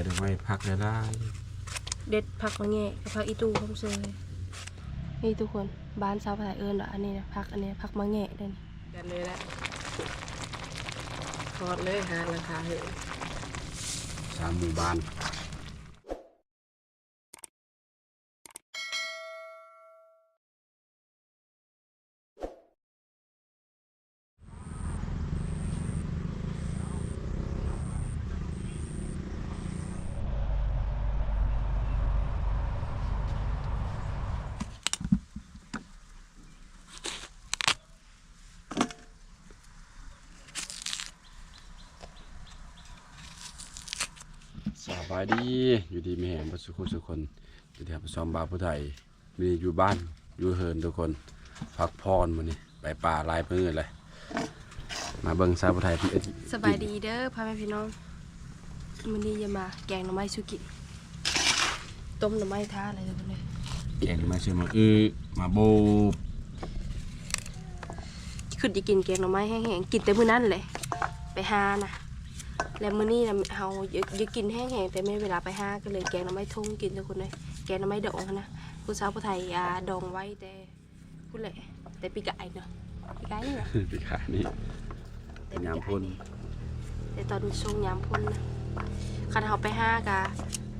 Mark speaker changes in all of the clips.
Speaker 1: ะดอกไม้พักได้ได้
Speaker 2: เด็ดผักมะแงะกับผักอีตูพร้อมเซยนี่ทุกคนบ้านสาวภาษาเอิญอะอันนี้นะผักอันนี้ผักมะแงะเด้อนี่
Speaker 3: กันเลยละทอดเลยหาราคาเหอะ
Speaker 1: สามหมู่บ้าน ส บายดีอยู่ดีไม่แห่งประสุขสุขคนอยู่ที่ประซอมบาวผู้ไทยมีอยู่บ้านอยู่เฮินทุกคนพักพรมื้อนี้ไปป่าหลายมื้อเลยมาเบิ่งสาวผู้ไทยเพิ่นเอ็ด
Speaker 2: สบายดีเด้อพ่อแม่พี่น้องมื้อนี้จะมาแกงหน่อไม้สุกิต้มหน่อไม้ท่าอะไรทุกคนเลย
Speaker 1: แกงมาชื่อมาอื้อมาโบ
Speaker 2: คือจะกินแกงหน่อไม้แห้งๆกินแต่มื้อนั้นเลยไปหานะ แล้วมื้อนี้นะเฮาอยากอยากกินแห้งๆแต่ไม่มีเวลาไปหาก็เลยแกงหน่อไม้ทุ่งกินทุกคนเลยแกงหน่อไม้ดองนะผู้สาวผู้ไทยอ่าดองไว้แต่พูดแหละแต่ปีกไก่เนาะปีกไก่นี่แหละ
Speaker 1: ปีขานี่
Speaker 2: แต่
Speaker 1: ยามพ่น
Speaker 2: แต่ตอนช่วงยามพ่นนะคันเขาไปห้ากะ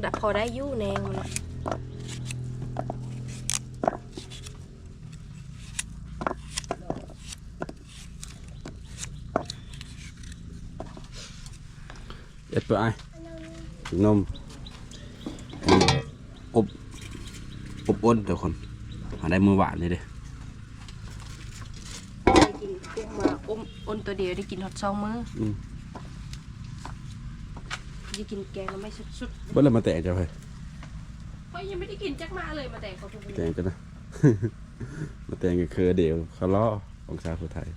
Speaker 2: ดับพอได้อยู่แนงมันนะ
Speaker 1: เอ็ด เปื่อยถึงนมนี่อบอบอ้นทุกคนหาได้มือหวานเลยเด้
Speaker 2: ได้กินกุ้งมาอมอ้นตัวเดียวได้กินฮอตซองมื้อ
Speaker 1: อืม
Speaker 2: ได้กินแกงแล้วไม่สุด
Speaker 1: เบิ่แล้วมาแตกจ้ะเฮ้ย
Speaker 2: ๆเพราะยังไม่ได้กินจักมาเลยมาแต่งเขาทุกคน
Speaker 1: แตงกันนะ มาแตงกันคือเดียวเขาล้อของชาวผู้ไทย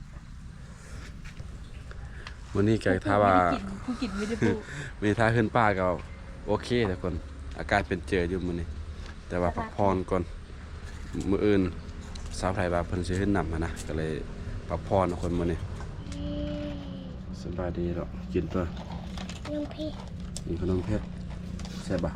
Speaker 1: วันนี้แกถ้าว่า
Speaker 2: ผู้กินไม่ได้พูด
Speaker 1: มีท่าขึ้นป้าก็โอเคทุกคนอาการเป็นเจออยู่มื้อนี้ แต่ว่าพักพรก่อนมื้ออื่นสาวไทยว่าเพิ่นสิขึ้นนำมานะก็เลยพักพรทุกคนมื้อนี้สบายดีดอกกินตัว
Speaker 4: น้องพี่
Speaker 1: กินขนมเพชรแซ่บบ่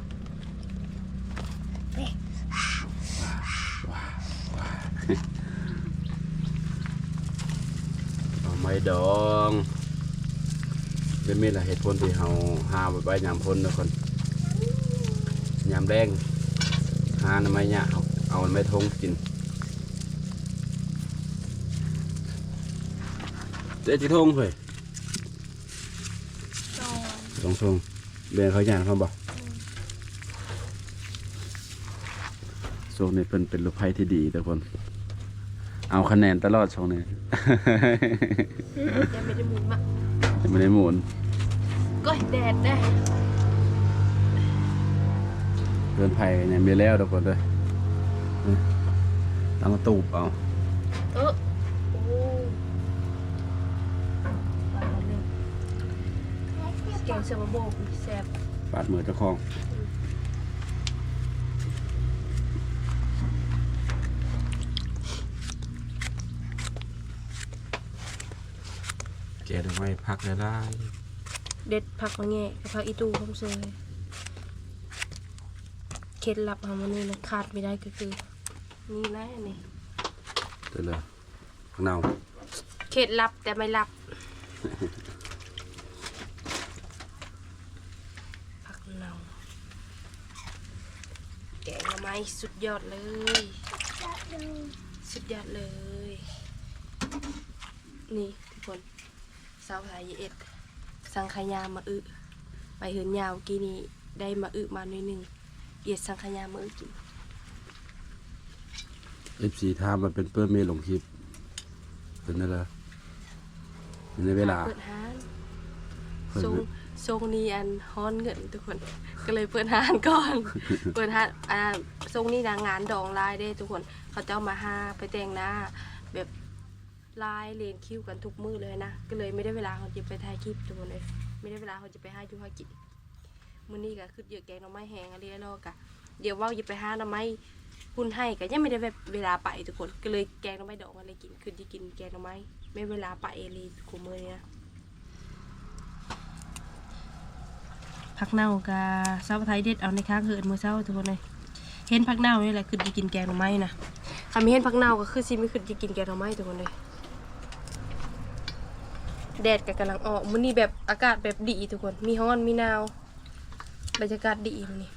Speaker 1: เอาไม้ดอง เป็นมีละเหตุผลที่เฮาหาไว้ยามพ้นทุกคนยามแรงหาหน่อไม้ยะเอาเอาไม้ทงกินเจ๊จิทงเฮ้ยสองทงเบียนเขาย่านเขาบอกโซนนี้เป็นเป็นลูกไพ่ที่ดีทุกคน เอาคะแนนตลอดช่วงนี้
Speaker 2: ยังไม่ได้หมุนมา
Speaker 1: ไม่ได้หมุน
Speaker 2: ก็แดดได้
Speaker 1: เดินไผ่เนี่ยมีแล้วทุกคนเลยเอามาตูบเอา
Speaker 2: เออโอ้ปลาเลยแกงเสือมะโบกแซ่บ
Speaker 1: ปาดมือเจ้าของ แกดอกไม้พักได้ได้
Speaker 2: เด็ดผักมะแงะกับผักอีตูพร้อมเซยเคล็ดลับของมันนี่นะขาดไม่ได้ก็คือ นี่นะนี่
Speaker 1: เดี๋ยวเลยข้างเน่า
Speaker 2: เคล็ดลับแต่ไม่ลับผักเนาแกงหน่อไม้สุดยอดเลย สุดยอดเลย นี่ทุกคน สาวไทยเอ็ด สังขยามาอึ ไปเหินยาวกี่นี้ได้มาอึมาหน่อยหนึ่งเอียดสังขยามาอึกิน
Speaker 1: เอฟซีทามมันเป็นเปื้อนเมลงคลิปเป็นนั่นแหละอยู่ในเวลา
Speaker 2: เปิดห้าน
Speaker 1: เปิด
Speaker 2: ทรงทรงนี้อันฮ้อนเงินทุกคน ก็เลยเปิดห้านก่อน เปิดห้านอ่าทรงนี้นะงานดองลายได้ทุกคน เขาจะเอามาห้าไปแต่งหน้าแบบ ลายเลนคิ้วกันทุกมือเลยนะ ก็เลยไม่ได้เวลาเขาจะไปถ่ายคลิปทุกคนเลยไม่ได้เวลาเขาจะไปห้าจุหากินมื้อนี้ก็คือเยอะแกงหน่อไม้แห้งอะไรแล้วกะเดี๋ยวเว่าจะไปห้าหน่อไม้หุ่นให้ก็ยังไม่ได้เวลาไปทุกคนก็เลยแกงหน่อไม้ดองอะไรกินคือที่กินแกงหน่อไม้ไม่เวลาไปเอเลยคุมมือนี้นะผักเน่ากับซาวไทยเด็ดเอาในข้างเหินมื้อเช้าทุกคนเลยเห็นผักเน่านี่แหละคือจะกินแกงหน่อไม้นะถ้าไม่เห็นผักเน่าก็คือสิไม่คือจะกินแกงหน่อไม้ทุกคนเลย แดดก็กำลังออกมื้อนี้แบบอากาศแบบดีทุกคน มีร้อนมีหนาวบรรยากาศดีมื้อนี้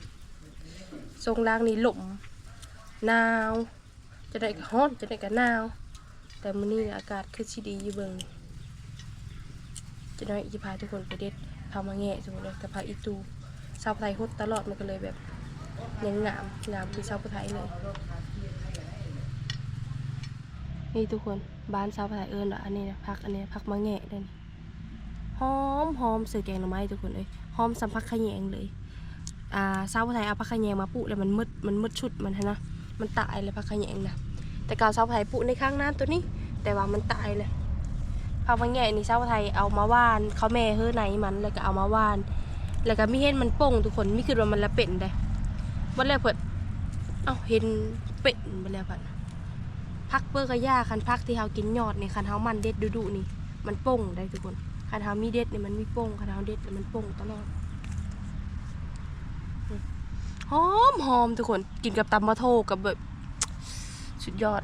Speaker 2: ทรงล่างนี่หลมหนาวจะได้ก็ร้อนจะได้ก็หนาว แต่มื้อนี้อากาศคือสิดีอยู่เบิ่งจะน้อยจะพาทุกคนไปเด็ดพามาแงะทุกคนเลยกับพาอีตูชาวไทยฮดตลอดมันก็เลยแบบยังงามงามคือชาวไทยเลย นี่ทุกคนบ้านชาวไทยเอิญอะอันนี้นะพักอันนี้พักมาแงะเด้นหอมหอมเสือแกงหน่อไม้ทุกคนเลยหอมสัมผักขยงเลยอ่าชาวไทยเอาผักขยงมาปลูกแล้วมันมืดมันมืดชุดมันนะมันตายเลยผักขยงนะแต่ก่าชาวไทยปลูกในข้างน้ำตัวนี้ แต่ว่ามันตายเลยพาวังแง่นี่ชาวไทยเอามาว่านเขาแม่เฮือไหนมันแล้วก็เอามาว่าน แล้วก็มีเห็นมันโป่งทุกคนมีคือว่ามันละเป็นได้วันแรกเพิ่นเอ้าเห็นเป็นไปแล้วเพิ่น พักเปื้อกระยาคันพักที่เฮากินยอดนี่คันเฮามันเด็ดดุๆนี่ มันโป่งได้ทุกคนคันเฮามีเด็ดนี่มันมีโป่งคันเฮาเด็ดนี่มันโป่งตลอดหอมหอมทุกคนกินกับตำมะโทกับแบบสุดยอด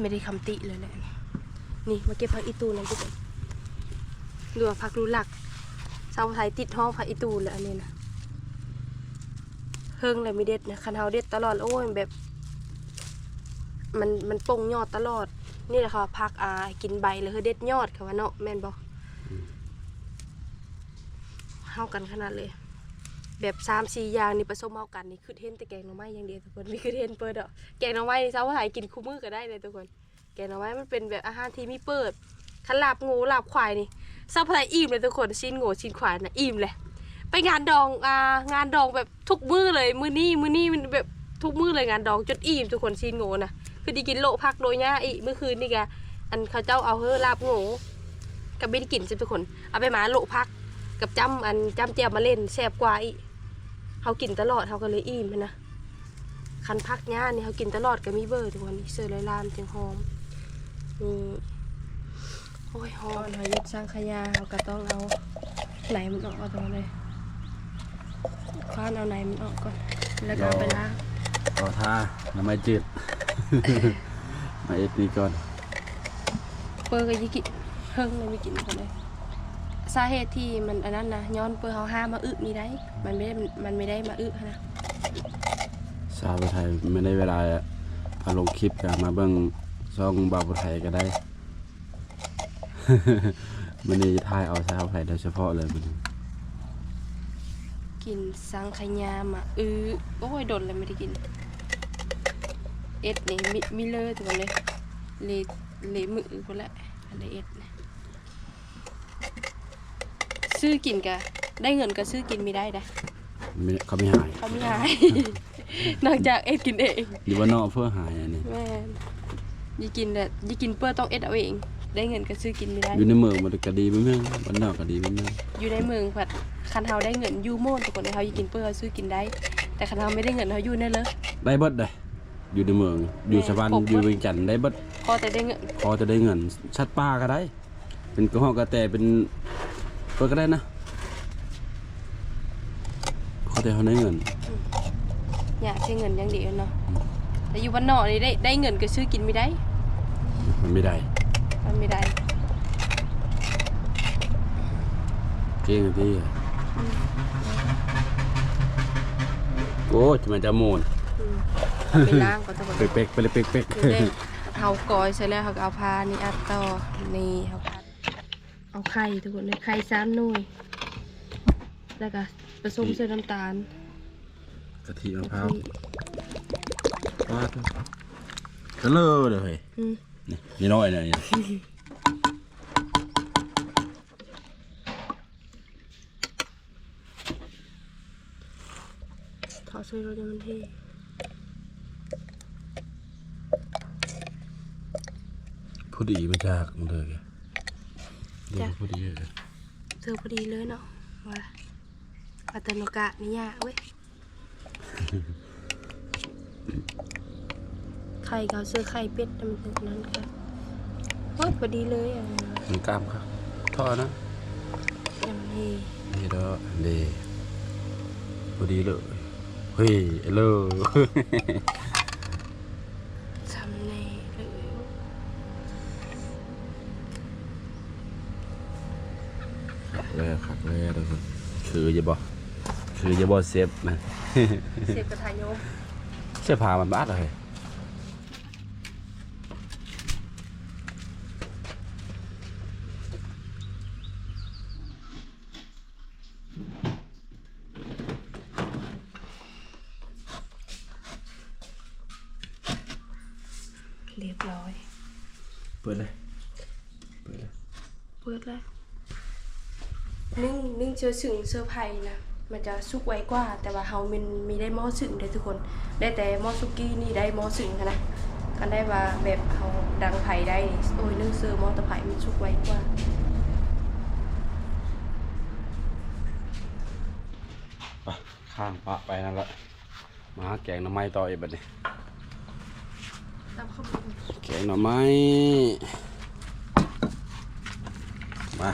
Speaker 2: ไม่ได้คำติเลยแหละนี่มาเก็บผักอีตูนเลยทุกคนดูผักรูหลักชาวไทยติดห้องผักอีตูนเลยอันนี้นะเฮิงเลยไม่เด็ดนะคันเฮาเด็ดตลอดโอ้ยแบบ มันมันปงยอดตลอด นี่แหละค่ะผักอากินใบเลยเด็ดยอดค่ะว่าเนาะแม่นบอกเฮากันขนาดเลย แบบสามสี่อย่างนี่ผสมเอากันนี่คือเห็นแต่แกงหน่อไม้อย่างเดียวทุกคนนี่คือเห็นเปิดอะแกงหน่อไม้นี่เช้าหายกินคู่มือก็ได้เลยทุกคน แกงหน่อไม้มันเป็นแบบอาหารที่มีเปิดขันลาบงูลาบควายนี่เช้าพายอิ่มเลยทุกคนชิ้นงูชิ้นควายนะอิ่มเลยไปงานดองอ่างานดองแบบทุกมื้อเลยมื้อนี้มื้อนี้มันแบบทุกมื้อเลยงานดองจนอิ่มทุกคนชิ้นงูนะ คือไดีกินโลพักโดยย่าอีกเมื่อคืนนี่แกอันเขาเจ้าเอาเฮ้อลาบงูกับไม่ได้กินใช่ทุกคน เอาไปหมาโลพักกับจ้ำอันจ้ำเจียบมาเล่นแซ่บกว่าอีกเขากินตลอดเขาก็เลยอิ่มหั้นนะคันพักย่านนี่เขากินตลอดก็มีเบอร์ทุกวันนี้เสือลายลามจังหอมนี่โอ้ยหอมหอยยึดสร้างขยาเขาก็ต้องเอาไหนมันออกเอาตรงนั้นเลยคว้านเอาไหนมันออกก่อน แล้วก็เอาไปล้าง
Speaker 1: ต่อท่าน้ำไม้จืด มาเอ็ดนี่ก่อน
Speaker 2: เปอร์ก็ยิ่กินเฮิงเลยไม่กินกันเลยสาเหตุที่มันอันนั้นนะย้อนเปอร์เขาห้ามมาอึนี่ได้ มันไม่ได้มันไม่ได้มาอึนะ
Speaker 1: สาวไทยไม่ได้เวลาเอาลงคลิปกันมาเบิ่งช่องบาวไทยก็ได้มันนี้ถ่ายเอาสาวไทยโดยเฉพาะเลยมัน
Speaker 2: กินสังขยามาอือโอ้ยโดนเลยไม่ได้กิน เอ็ดนี่มิมิเลอร์ตัวเลยเลเลมือคนละอันใดเอ็ดนะซื้อกินกะได้เงินก็ซื้อกินไม่ได้นะ
Speaker 1: ไม่เขาไม่หาย
Speaker 2: เขาไม่หาย นอกจากเอ็ดกินเอง
Speaker 1: อยู่ว่านอกเพื่อหายอันนี้
Speaker 2: แม่นยี่กินแต่ยี่กินเพื่อต้องเอ็ดเอาเอง ได้เงินก็ซื้อกินไม่ได้
Speaker 1: อยู่ในเมืองมันก็ดีไม่เมืองบ้านนอกก็ดีไม่เมือง
Speaker 2: อยู่ในเมืองผัดคันเฮาได้เงินอยูโม่นทุกคนเลยเฮายี่กินเพื่อเขาซื้อกินได้ แต่คันเฮาไม่ได้เงินเฮาอยู่นั่นเลย
Speaker 1: ได้เบิดเลย อยู่ในเมือง อยู่สวรรค์
Speaker 2: ครบเบิด
Speaker 1: อยู่เวียงจันทน์ได้เบิด
Speaker 2: พอแต่ได้เงิน
Speaker 1: พอจะได้เงิน ชัดป้าก็ได้ เป็นกระหอกกระแตเป็นเปิดก็ได้นะพอแต่เขาได้เงิน
Speaker 2: อยากใช้เงินอย่างเดียวเนาะแต่อยู่บ้านนอกนี่ได้ได้เงินก็ซื้อกินไม่ได้
Speaker 1: มันไม่ได้
Speaker 2: มันไม่ได้
Speaker 1: เก่งที่โอ้ยมันจะโมน
Speaker 2: อืมเอา ไปล้างก่อนทุกคน
Speaker 1: เป๊กๆไปเลยเป๊ก
Speaker 2: นี่ได้เฮากอยเสร็จแล้วเขาก็เอาพานี่อัดต่อนี่เฮาพัดเอาไข่ทุกคนเลยไข่สามหน่วยแล้วก็ผสมใส่น้ำตาล
Speaker 1: ๆกะทิมะพร้าวว้าตัวกระเลอเลยเฮ้ย
Speaker 2: อืม
Speaker 1: นี่นี่น้อยเลยนี่
Speaker 2: ถอดใส่รถเนี่ยมันเท่
Speaker 1: ผู้ดีมาจากมันเลยเดี๋ยวผู้ดีเลย
Speaker 2: เจอพอดีเลยเนาะว่าปัตตนกะนี่ยากเว้ยไข่เขาซื้อไข่เป็ดแต่มันถึงนั้นค่ะโอ้ยพอดีเลยอะ
Speaker 1: มันกล้ามครับท่อนะ
Speaker 2: ยังเฮ
Speaker 1: นี่เด้อเดพอดีเลยเฮ้ยเลย เลยขักเลยทุกคนคือจะบอกคือจะบอกเซฟนะ
Speaker 2: เสร็จกระทายโยม
Speaker 1: เสื้อผ้ามันบาดเลย
Speaker 2: เรียบร้อย
Speaker 1: เปิดเลยเปิดเลย
Speaker 2: เปิดแล้วนึ่ง นึ่งเจอสึ่งเซอร์ไพรส์นะ มันจะสุกไวกว่า แต่ว่าเฮามันมีได้หม้อสึ่งเด้อทุกคน ได้แต่หม้อสุกี้นี่ได้หม้อสึ่งหั้นนะกันได้ว่าแบบเฮาดังไผ่ได้นี่โอ้ยนึ่งเซอร์หม้อตะไผ่มันสุกไวกว่า
Speaker 1: ไปข้างปะไปนั่นแหละมาหาแกงหน่อไม้ต่ออีกบัดนี้
Speaker 2: ตามข้าว
Speaker 1: แกงหน่อไม้ มา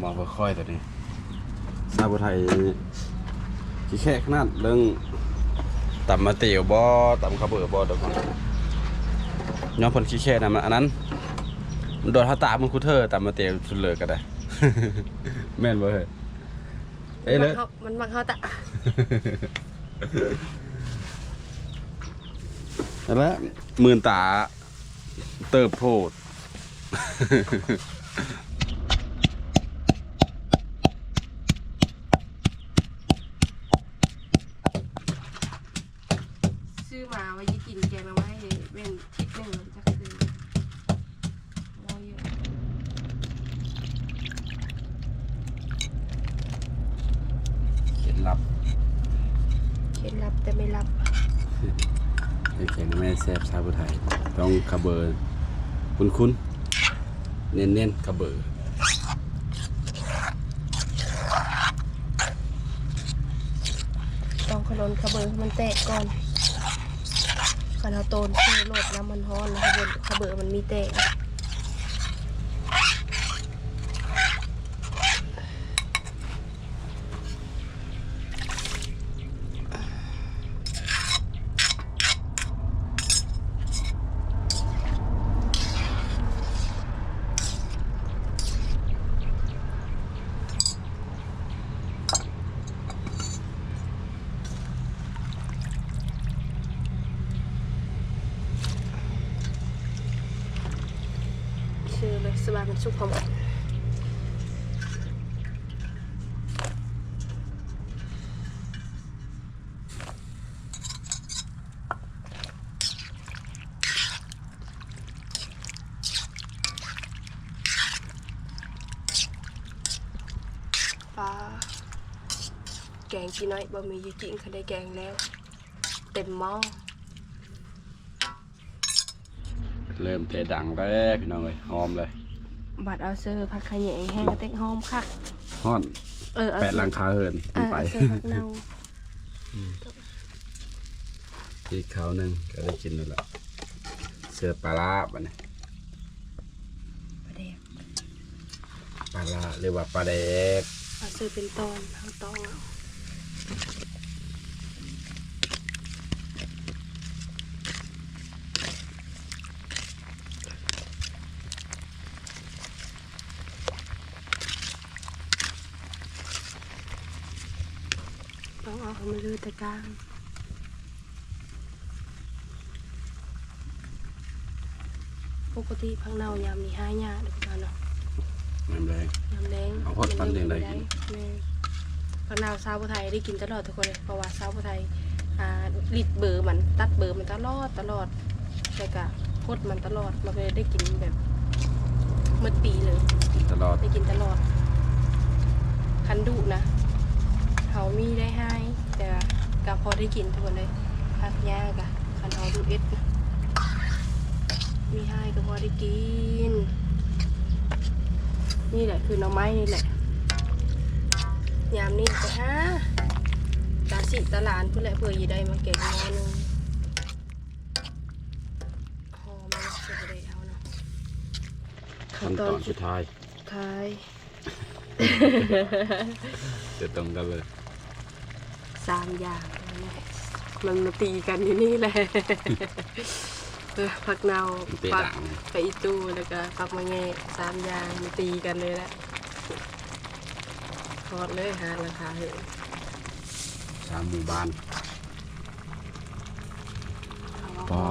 Speaker 1: มองค่อยๆตัวนี้ ซาบุไทยกี่แค่ขนาดเรื่องตำมาเตี๋ยวบ่ตำข้าวเบื่อบ่เดี๋ยวก่อนย้อมผลขี้แค่นะมันอันนั้นมันโดนท่าตามันคูเทอร์ตำมาเตี๋ยวสุดเลยก็ได้ แม่นบ่เฮ้ยเอ้ยเลย
Speaker 2: มันมักเขาตะ
Speaker 1: นั่นแหละหมื่นตาเติบโพด
Speaker 2: ซื้อมาไว้ยี่กินแกงมาไว้เป็นทิศหนึ่งจะคือรอเยอะ
Speaker 1: เคล็ดลับ
Speaker 2: เคล็ดลับแต่ไม่ลับ
Speaker 1: ไอ้แข็งแม่แซ่บชาวพุไทย ระเบอร์คุ้นคุ้นๆเน้นเน้นๆคาเบอร์
Speaker 2: ต้องขนนขบเบอร์มันแตกก่อนขนเอาโตนซื้อโหลดน้ำมันฮ้อนนะขบเบอร์ขบเบอร์มันมีแตก ชื่อเลยสบายมันสุกพร้อมกันปลา แกงกี่น้อยบะหมี่ยูจิงเขาได้แกงแล้ว เต็มหม้อ
Speaker 1: เริ่มเตะดังแล้วพี่น้องเลยหอมเลย
Speaker 2: บัดเอาเซอร์ผักขะแยงแห้งกระเต็กหอมคัก
Speaker 1: ฮ้อน
Speaker 2: เออเอา
Speaker 1: แปดหลังคาเหิน
Speaker 2: เออ
Speaker 1: ไป
Speaker 2: เอาเซอร์ผักเนา
Speaker 1: อีกเขาวหนึงก็ได้กินแล้วล่ะเสือปลาร้าบัดนี้
Speaker 2: ปลาแดก
Speaker 1: ปลาร้าเรียกว่าปลาแดก
Speaker 2: เอาเซอร์เป็นตอนเอาตองเอาต้องเอา เขามาลือตะกร้างปกติพังเนายามนี้ห้ายากเด็กบ้านเนาะ
Speaker 1: น้ำแรง
Speaker 2: น้ำแดง
Speaker 1: เอาฮอดปันอย่างใดกิน
Speaker 2: แม่พังนาวซาวผู้ไทยได้กินตลอดทุกคนเลยเพราะว่าซาวผู้ไทยอ่าลิดเบอร์มันตัดเบอร์มันตลอดตลอดแต่กะพดมันตลอดมันก็เลยได้กินแบบเมื่อปีเลย
Speaker 1: กินตลอด
Speaker 2: ได้กินตลอดคันดุนะเขามีได้ให้แต่ กะพอได้กินทุกคนเลยพักยากอะคันเขาดูเอ็ดมีให้ก็พอได้กิน นี่แหละคือหน่อไม้นี่แหละ ยามนี้ก็ฮะตาสิตาหลานเพื่อแหละเพื่อยีได้มาแกงหม้อหนึงหอมมากจะได้เอาเนาะ
Speaker 1: ขั้นตอนสุดท้าย
Speaker 2: ท้าย
Speaker 1: จะตรงกันเลย
Speaker 2: ซ สามอย่างมันมาตีกันที่นี่แหละเออผักเนา
Speaker 1: เปะ
Speaker 2: ผัก
Speaker 1: ด่าง
Speaker 2: ไปอีตู้แล้วก็ผักมะเงะสามอย่างมาตีกันเลยแหละทอดเลยหาราคาเหอะ
Speaker 1: สามหมู่บ้านปอ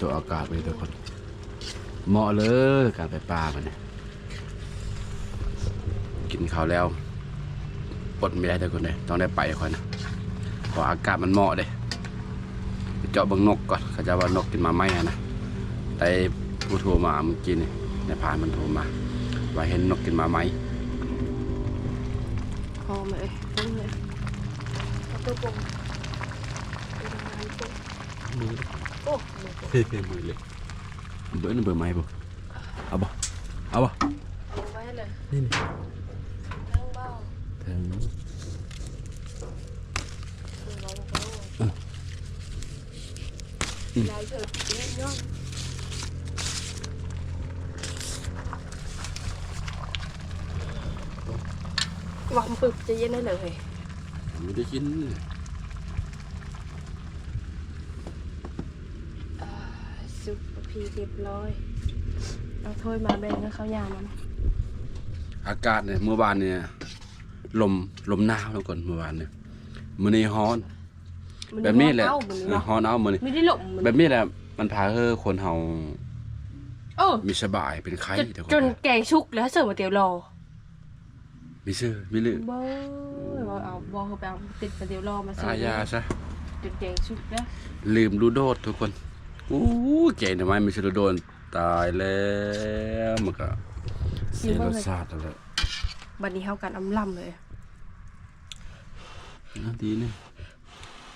Speaker 1: ตัวอากาศไปทุกคน เหมาะเลยอากาศไปป่ามันเนี่ยกินข้าวแล้วอดไม่ได้ทุกคนเลยต้องได้ไปค่อยนะเพ ราะอากาศมันเหมาะเลยไปเจาะเบิ่งนกก่อนเขาจะว่านกกินมาไหมอะนะแต่ผู้โทรมาเมื่อกี้นี่ในพานมันโทรมา ว่าเห็นนกกินมาไหม
Speaker 2: พอไหมเอ้ยพอไหมเอาตัวปงเอาตัวปง
Speaker 1: มือ
Speaker 2: โอ้
Speaker 1: มือเลยเบอร์นึงเบอร์ไหมบ่เอาบ่เอาบ่
Speaker 2: เอาไว้เลย
Speaker 1: นี่นี่
Speaker 2: นั่งเบ้า
Speaker 1: ถึง
Speaker 2: คือเราไปดูลายเกิดเล่นย่อน วางปึบจะเย็นได้เลย
Speaker 1: ไม่ได้กิน
Speaker 2: อ่าซุปพีเรียบร้อยเอาถ้วยมาแบ่งให้เขายามัน
Speaker 1: อากาศเนี่ยเมื่อวานเนี่ยลมลมหนาวแล้วก่อนเมื่อวานเนี่ยมื้อนี้ร้อน แบบนี้แหละ
Speaker 2: เอ้ามัน
Speaker 1: เออ
Speaker 2: เนาะ
Speaker 1: ร้อนเอามื้อนี้
Speaker 2: ไม่ได้หลบมัน
Speaker 1: แบบนี้แหละมันพาให้คนเฮา
Speaker 2: เออ
Speaker 1: มีสบายเป็นไข้
Speaker 2: จน
Speaker 1: เดี๋ยว
Speaker 2: จ
Speaker 1: ก่อน
Speaker 2: นแกงชุกแล้วเสิร์ฟมาเตี๋ยวรอ
Speaker 1: มีชื่อมีลือ
Speaker 2: เบ้อเอาบอเขาไปเอาติดมาเตี๋ยวรอมาเสิร์
Speaker 1: อา
Speaker 2: ฟ
Speaker 1: ยาซะ
Speaker 2: จนแกงชุกแล้ว
Speaker 1: ลืมลูโดดทุกคนอู้เก่งทำไมไม่ใช่ลูโดนตายแล้วมันก็เสียรสชาติแล้ว
Speaker 2: บัดนี้เฮากันอำลำเลย
Speaker 1: นะดีเนี่ย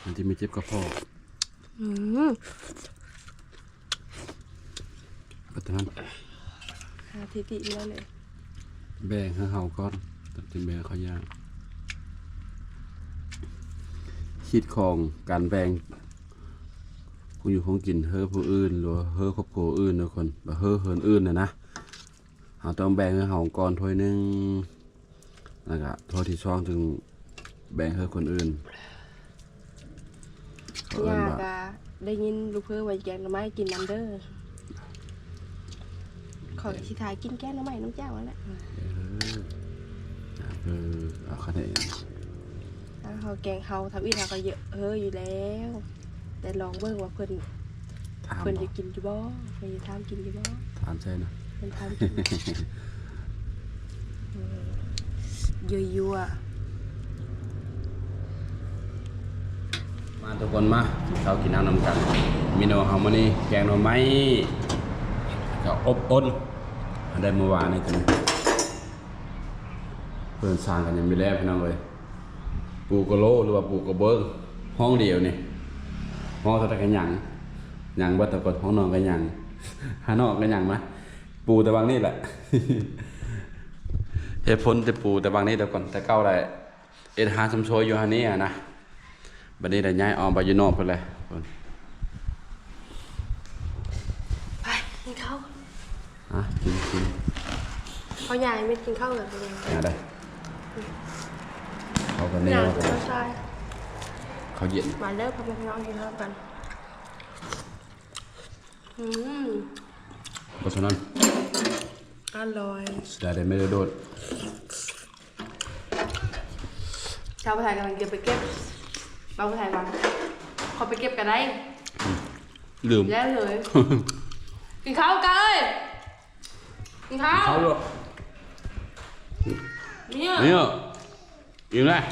Speaker 1: มันจะไม่เจ็บกระเพาะ
Speaker 2: อืม
Speaker 1: เพราะฉะนั้น
Speaker 2: หาทิติมาแล้วเลย
Speaker 1: แบ่งให้เฮาก่อนตัดเป็นแบ่งเขายากคิดของการแบ่งผู้อยู่ของกินเฮ้อผู้อื่นหรือว่าเฮ้อครอบครัวอื่นทุกคนบ่เฮ้อเฮินอื่นนะนะเฮาต้องแบ่งให้เฮาก่อนถ้วยหนึงแล้วก็ถ้วยที่สองจึงแบ่งให้คนอื่นเขาเอิ้
Speaker 2: ยาน
Speaker 1: ว่า
Speaker 2: กะได้ยินลูกเพื่อว่าแกงหน่อไม้กินน้ำเด้อขอสิทายกินแกงหน่อไม้น้ำเจ้าแล้วแหละ
Speaker 1: เออเอาคะแนน
Speaker 2: ถ้าเฮาแกงเฮาทำอีกเฮาก็เยอะเฮ้ออยู่แล้ว แต่ลองเบิ่งว่าเพิ่น
Speaker 1: ถาม
Speaker 2: เพิ่น
Speaker 1: บ่
Speaker 2: จะกินอยู่บ่เพิ่นจะทำกินอยู่บ่
Speaker 1: ถามใช่นะ
Speaker 2: เพิ่นทำกินเออยั่ว
Speaker 1: มาทุกคนมาเรากินน้ำนำกันมีโนเฮามานี่แกงหน่อไม้กับอบอ้นอันได้เมื่อวานนี่กันเพื่อนสร้างกันยังไม่แล้วพี่น้องเลยปูกระโลหรือว่าปูกระเบิ้งห้องเดียวนี่ห้องเท่กันหยังหยังบัตะกดห้องนอนกันหยังหานอกกันหยังมาปูแต่บางนี่แหละเหตุผลแต่ปูแต่บางนี่เดี๋ยวก่อนแต่เก้าได้เอ็ดหาสมโชยอยู่ฮันนี่อะนะ บัดนี้ได้ย้ายออมไปอยู่นอกเพิ่นเลยเพิ่น
Speaker 2: ๆไปกินข้าว
Speaker 1: อะกินกิน
Speaker 2: เขาใหญ่ไม่กินข้าวเลยเลย
Speaker 1: หาได้เขาก็แน
Speaker 2: หนั
Speaker 1: ว
Speaker 2: งเป็นชาย
Speaker 1: เขาเย็น
Speaker 2: มาเลิกพ่อแม่พี่น้องกินข้าวกันอืม
Speaker 1: เพราะฉะนั้น
Speaker 2: อร่อย
Speaker 1: สุดท้ายได้ไม่ได้โดด
Speaker 2: ชาวไทยกำลังจะไปเก็บ เราไทยมาขอไปเก็บกันได้
Speaker 1: ลืม
Speaker 2: แล้วเลยกินข้าวกันเลยกินข้าว
Speaker 1: เขาด้วย
Speaker 2: เนี่ย
Speaker 1: เนี่ยอิ่มแล้ว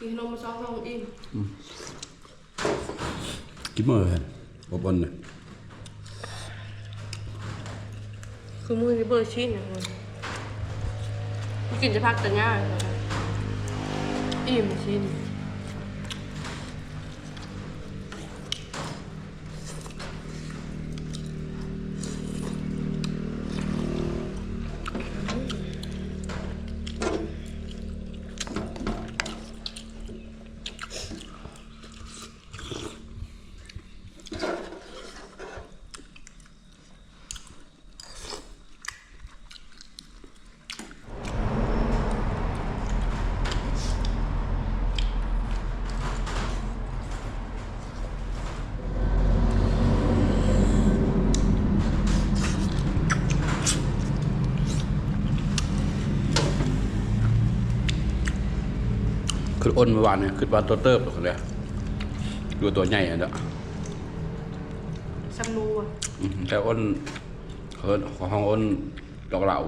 Speaker 2: กินขนมมาซองทองอิ่ม
Speaker 1: กินมื้อเลยบ่บ่นน่ะ
Speaker 2: คือมือที่เบอร์ชิ้นนะคุณกินจะพักแต่ง่ายเลยอิ่มชิ้น
Speaker 1: คืออ้นเมื่อวานเนี่ยคือว่าตัวเติบตัวคนเลยดูตัวใหญ่อันเด้อ
Speaker 2: สำนูอะ
Speaker 1: อืมแต่อ้นเฮิร์ของห้องอ้นดอกเหล่า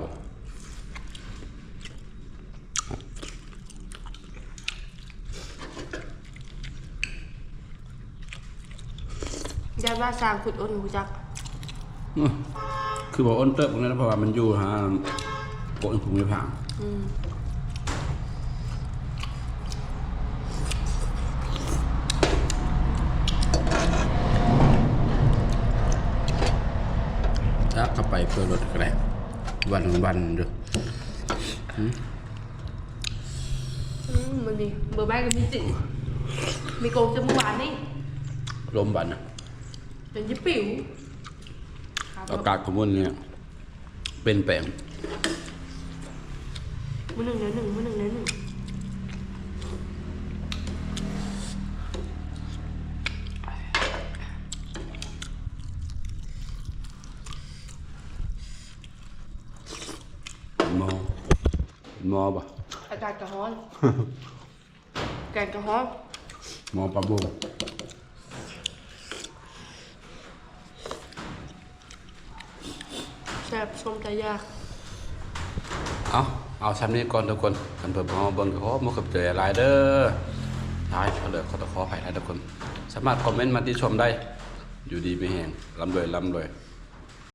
Speaker 2: ญาติว่าสร้างขุดอ้นหูจัก
Speaker 1: อื้อคือบอกอ้นเติบตรงนั้นเพราะว่ามันอยู่ฮะโอ้ยผมไม่ผ่าน
Speaker 2: อืม
Speaker 1: ถ้าเข้าไปเพื่อรถก็ได้วันวันๆเด้อ
Speaker 2: อืมมันมีเบอร์แม่ก็มีจิมีโกงจะเมื่อวานนี่
Speaker 1: ลมบันนะ
Speaker 2: เป็นยิบปิ๋ว
Speaker 1: อากาศของมันเนี่ย เป็นแปลง
Speaker 2: มือหนึ่งเนื้อหนึ่งมือหนึ่งเนื้อหนึ่ง
Speaker 1: มอ มอปะ
Speaker 2: อากาศกระฮ้อน แกงกระฮ้อน
Speaker 1: มอปลาบู
Speaker 2: แซ่บส้มใจยาก
Speaker 1: เอาเอาชั้นนี้ก่อนทุกคนกันเพิ่มพอเบิ่งก็ขอมาขับเจอหลายเด้อท้ายเขาเลยขอตะขอให้ทุกคน สามารถคอมเมนต์มาที่ชมได้ อยู่ดีไม่แห้งลำรวยลำรวย